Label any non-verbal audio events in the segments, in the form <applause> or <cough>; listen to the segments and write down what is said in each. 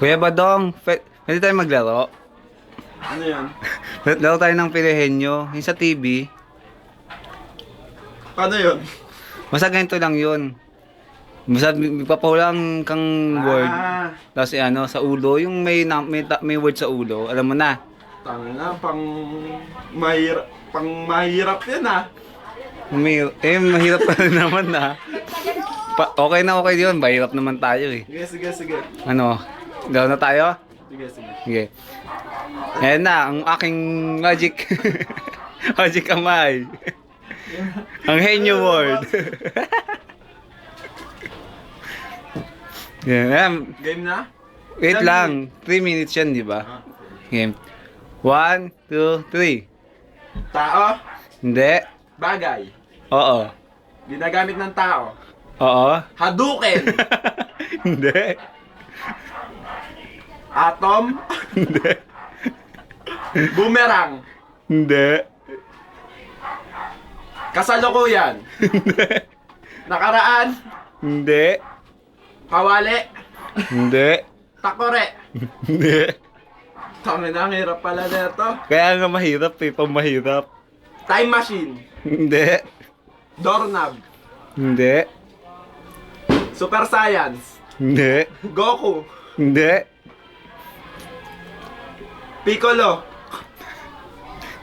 Kuya Badong, pe- pwede tayo maglaro? Ano yan? <laughs> Laro tayo ng Pirehenyo, yung sa TV. Paano yun? Basta ganito lang yun. Basta ipapawalan kang word. Ah, Tapos eh, ano, sa ulo, yung may, na, may, ta- may word sa ulo, alam mo na. tanga na, pang mahirap, pang mahirap yan ah. May, eh, mahirap pa rin <laughs> naman na. Pa, okay na okay yun, mahirap naman tayo eh. Sige, sige, sige. Ano, laro na tayo? Sige, sige. Sige. Ayan na, ang aking magic. <laughs> magic kamay. ang henyo word. <laughs> Yan. Game na? Wait Ilan lang. 3 minutes yan, di ba? Ah. Game. 1, 2, 3. Tao, Hindi. bagay. Oo. Ginagamit ng tao. Oo. Hadouken. <laughs> Hindi. Atom. Hindi. Boomerang. Hindi. Kasalukuyan. Hindi. Nakaraan. Hindi. Kawali. Hindi. Takore. Hindi. Tangin na, ang hirap pala nito. Kaya nga mahirap eh, pang mahirap. Time machine. Hindi. Doorknob. Hindi. Super Science. Hindi. Goku. Hindi. Piccolo.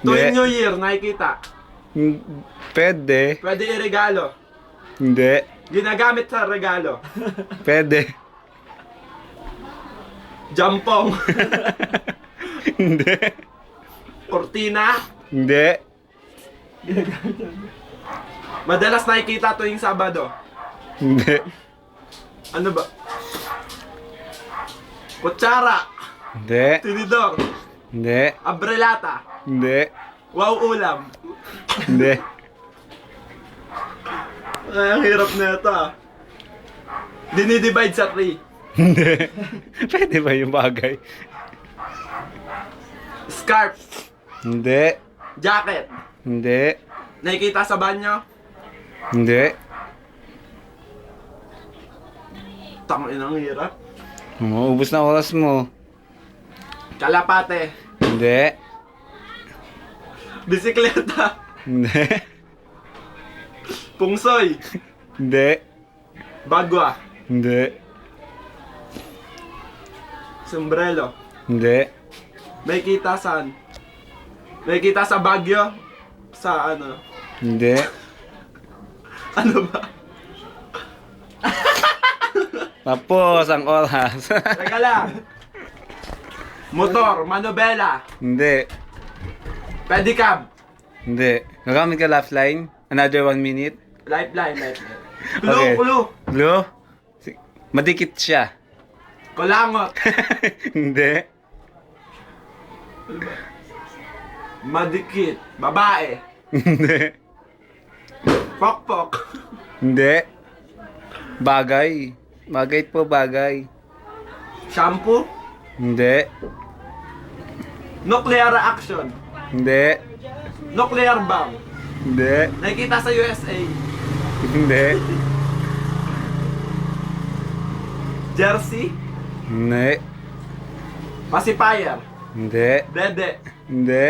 Hindi. Tuwing New Year, nakikita. Hmm, Pwede. Pwede iregalo. Hindi. Ginagamit sa regalo. <laughs> Pwede. Jampong. <laughs> Hindi. Cortina. Hindi. Madalas nakikita tuwing Sabado. Hindi. Ano ba? Kutsara. Hindi. Tinidor. Hindi. Abrelata. Hindi. Wow ulam. Hindi. Ay, ang hirap na ito ah. Dinidivide sa 3. Hindi. <laughs> Pwede ba yung bagay? Scarf. Hindi. Jacket. Hindi. Nakikita sa banyo. Hindi. Tangin ang hirap. Maubos na oras mo. Kalapate. Hindi. Bisikleta. Hindi. Pungsoy. Hindi. Bagwa. Hindi. Sombrero. Hindi. Nakikita saan? Nakikita sa Bagyo? Sa ano? Hindi. <laughs> Ano ba? Tapos ang oras. Teka lang. Motor, manobela, Hindi. pedicab, Hindi. Gagamit ka lifeline? Another one minute? lifeline, lifeline. <laughs> Clue, Okay. clue. Blue? Si- Madikit siya. Kulangot, <laughs> Hindi. madikit, babae, Hindi. pokpok, Hindi. Bagay. Bagay po bagay. shampoo, Hindi. nuclear reaction, Hindi. nuclear bomb. Hindi. Nakikita sa USA, Hindi. jersey, Hindi. pacifier, Hindi. dede, Hindi.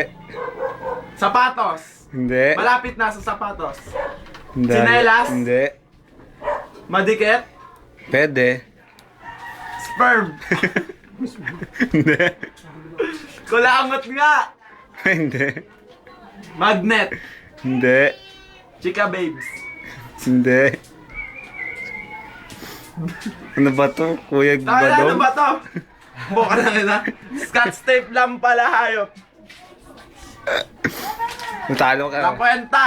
sapatos, Hindi. malapit na sa sapatos, Hindi. Tsinelas? Hindi. madikit, Pwede. sperm, <laughs> Hindi. kulangot nga, <laughs> Hindi. magnet, Hindi. chika babes. Hindi. Ano ba to? Kuya Tama na, ano Badong? ba to? Buka na kita. Scotch tape lang pala hayop. Natalo ka. Kakwenta.